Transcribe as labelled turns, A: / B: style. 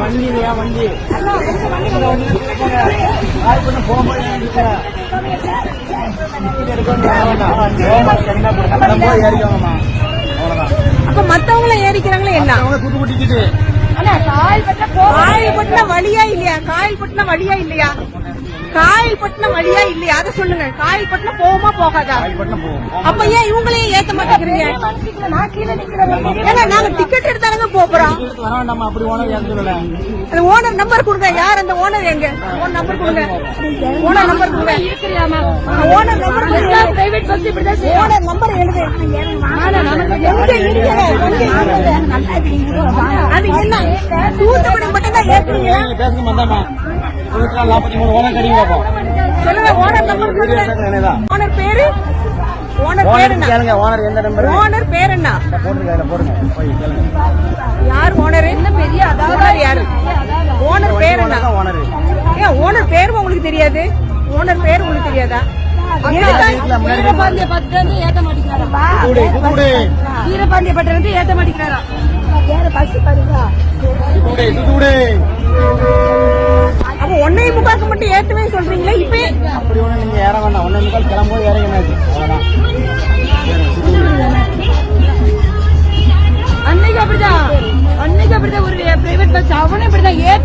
A: வண்டி இல்லையா வண்டி போகும்போது என்ன ஏறிக்கோங்கம்மா. அவ்வளவுதான்.
B: அப்ப மத்தவங்கள ஏறிக்கிறாங்களே என்ன
A: அவங்க குட்டிக்கிட்டு டிக்கெட்டு.
B: காயல்பட்டினம் வழியா இல்லையா காயல்பட்டினம் வழியா இல்லையா காயல்பட்டினம் வழியா இல்லையா அதை சொல்லுங்க காயல்பட்டினம் போகுமா போகாதா அப்ப ஏன் இவங்களையும் ஏத்த மாட்டேங்கிறீங்க ஏங்க நாங்க டிக்கெட் எடுத்து போறோம்
A: டிக்கெட் வர வேண்டாமா? அப்படி ஓனர் ஏன் சொல்லல?
B: அந்த ஓனர் நம்பர் கொடுங்க. யார் அந்த ஓனர் எங்க? ஓனர் நம்பர் கொடுங்க. ஓனர் நம்பர் கொடுங்க. ஓனர் நம்பர் பிரைவேட் பஸ் இப்படிதான் ஓனர் நம்பர் எழுது. எங்க? அது என்ன? தூத்துக்குடி மட்டும் தான் ஏத்துறீங்களா
A: நீங்க பேசுங்க கடிங்க பார்ப்போம்.
B: சொல்லுங்க ஓனர் நம்பர்? ஓனர் பேரு? ஓனர் பேரு என்ன?
A: ஓனர் எந்த நம்பர்
B: ஓனர் பேர் என்ன?
A: போடுங்க. போய் கேளுங்க.
B: யார் ஓனர் என்ன பெரிய ஓனர் யாரு? ஓனர் பேர் என்ன?
A: ஓனர்
B: ஏன் ஓனர் பேர் உங்களுக்கு தெரியாது? ஓனர் பேர் உங்களுக்கு தெரியாதா?
C: வீரபாண்டிய பட்டு வந்து ஏத்த மாட்டேங்கிறாரா வீரபாண்டிய பட்டு வந்து ஏத்த மாட்டேங்கிறாரா வேற பஸ் பாருங்க
A: தூத்துக்குடி தூத்துக்குடி
B: அப்ப ஒன்னே மட்டும் ஏத்துவே சொல்றீங்களா? இப்ப
A: அப்படி ஒண்ணு நீங்க ஏற வேண்டாம். ஒன்னு முக்கால் கிளம்போது இறங்கினாச்சு அவ்வளவுதான்.
C: அன்னைக்கு அப்படிதான். அன்னைக்கு அப்படிதான் ஒரு பிரைவேட் பஸ் அவனும் இப்படிதான் ஏத்திட்டு